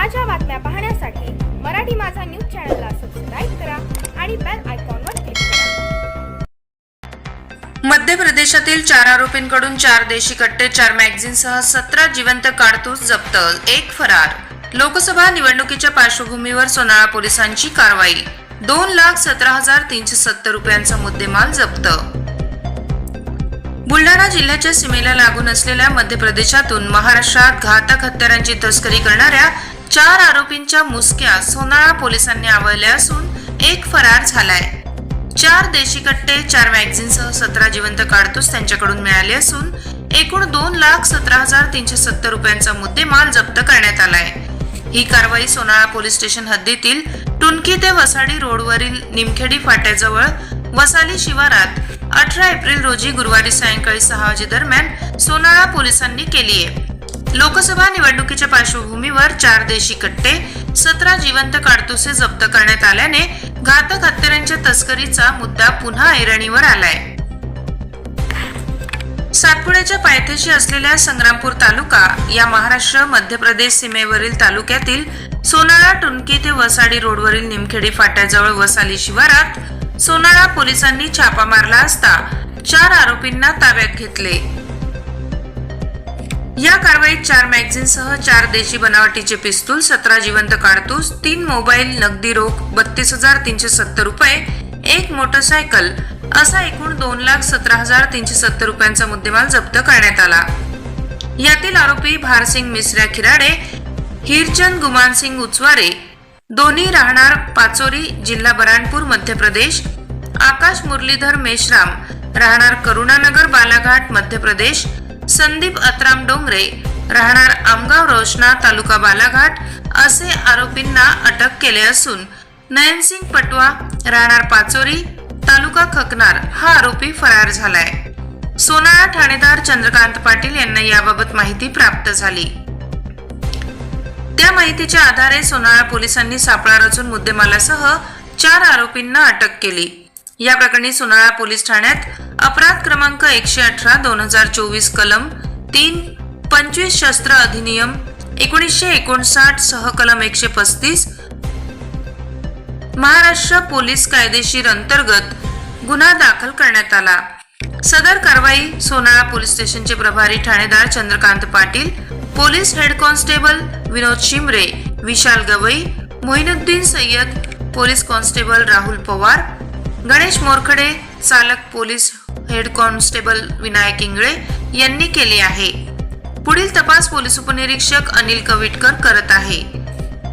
ताज्या बातम्या पाहण्यासाठी मराठी माझा न्यूज चॅनलला सबस्क्राईब करा आणि बेल आयकॉनवर क्लिक करा. मध्य प्रदेशातील चार आरोपींकडून चार देशी कट्टे चार मॅगझिनसह सतरा जिवंत काडतूस जप्त एक फरार. लोकसभा निवडणुकीच्या पार्श्वभूमीवर सोनाळा पोलिसांची कारवाई. दोन लाख सतरा हजार तीनशे सत्तर रुपयांचा मुद्देमाल जप्त. बुलढाणा जिल्ह्याच्या सीमेला लागून असलेल्या मध्य प्रदेशातून महाराष्ट्रात घातक हत्यारांची तस्करी करणाऱ्या चार आरोपींच्या मुसक्या सोनाळा पोलिसांनी आवळल्या असून एक फरार झालाय. चार देशी कट्टे चार मॅगझिनसह सतरा जिवंत कारतूस त्यांच्याकडून मिळाले असून एकूण दोन लाख सतरा हजार तीनशे सत्तर रुपयांचा मुद्देमाल जप्त करण्यात आलाय. ही कारवाई सोनाळा पोलीस स्टेशन हद्दीतील टुनकी ते वसाडी रोडवरील निमखेडी फाट्याजवळ वसाली शिवारात अठरा एप्रिल रोजी गुरुवारी सायंकाळी सहा वाजे दरम्यान सोनाळा पोलिसांनी केली आहे लोकसभा निवडणुकीच्या पार्श्वभूमीवर चार देशी कट्टे सतरा जिवंत काडतुसे जप्त करण्यात आल्याने घातक हत्यारांच्या तस्करीचा मुद्दा पुन्हा ऐरणीवर आलाय. सातपुड्याच्या पायथ्याशी असलेल्या संग्रामपूर तालुका या महाराष्ट्र मध्य प्रदेश सीमेवरील तालुक्यातील सोनाळा टुनकी ते वसाडी रोडवरील निमखेडी फाट्याजवळ वसाली शिवारात सोनाळा पोलिसांनी छापा मारला असता चार आरोपींना ताब्यात घेतले. या कारवाईत चार मॅगझिनसह चार देशी बनावटीचे पिस्तूल सतरा जिवंत कारतूस तीन मोबाईल नगदी रोख बत्तीस हजार तीनशे सत्तर रुपये एक मोटरसायकल असा एकूण दोन लाख सतरा हजार तीनशे सत्तर रुपयांचा मुद्देमाल जप्त करण्यात आला. यातील आरोपी भारसिंग मिसऱ्या खिराडे हिरचंद गुमानसिंग उचवारे दोन्ही राहणार पाचोरी जिल्हा बराणपूर मध्य प्रदेश आकाश मुरलीधर मेश्राम राहणार करुणानगर बालाघाट मध्य प्रदेश संदीप अतराम डोंगरे राहणार आमगाव रोशना तालुका बालाघाट असे आरोपींना अटक केले असून नयनसिंग पटवा राहणार पाचोरी तालुका खकनार हा आरोपी फरार झालाय. सोनाळा ठाणेदार चंद्रकांत पाटील यांना याबाबत माहिती प्राप्त झाली. त्या माहितीच्या आधारे सोनाळा पोलिसांनी सापळा रचून मुद्देमालासह चार आरोपींना अटक केली. या प्रकरणी सोनाळा पोलीस ठाण्यात अपराध क्रमांक एकशे अठरा दोन हजार चोवीस कलम तीन पंचवीस शस्त्र अधिनियम एकोणीसशे एकोणसाठ सह कलम एकशे पस्तीस महाराष्ट्र पोलीस कायदेशीर अंतर्गत गुन्हा दाखल करण्यात आला. सदर कारवाई सोनाळा पोलीस स्टेशनचे प्रभारी ठाणेदार Chandrakant Patil police head constable Vinod Shimre Vishal Gawai Mohinuddin Sayyad police constable Rahul Pawar Ganesh Morkhade चालक police head constable Vinayak Ingale यांनी केली आहे. पुढील तपास पोलीस उपनिरीक्षक अनिल कविटकर करत आहे.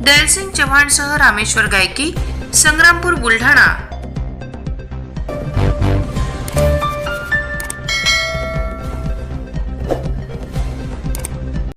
दयालसिंग चव्हाणसह रामेश्वर गायकी संग्रामपूर बुलढाणा.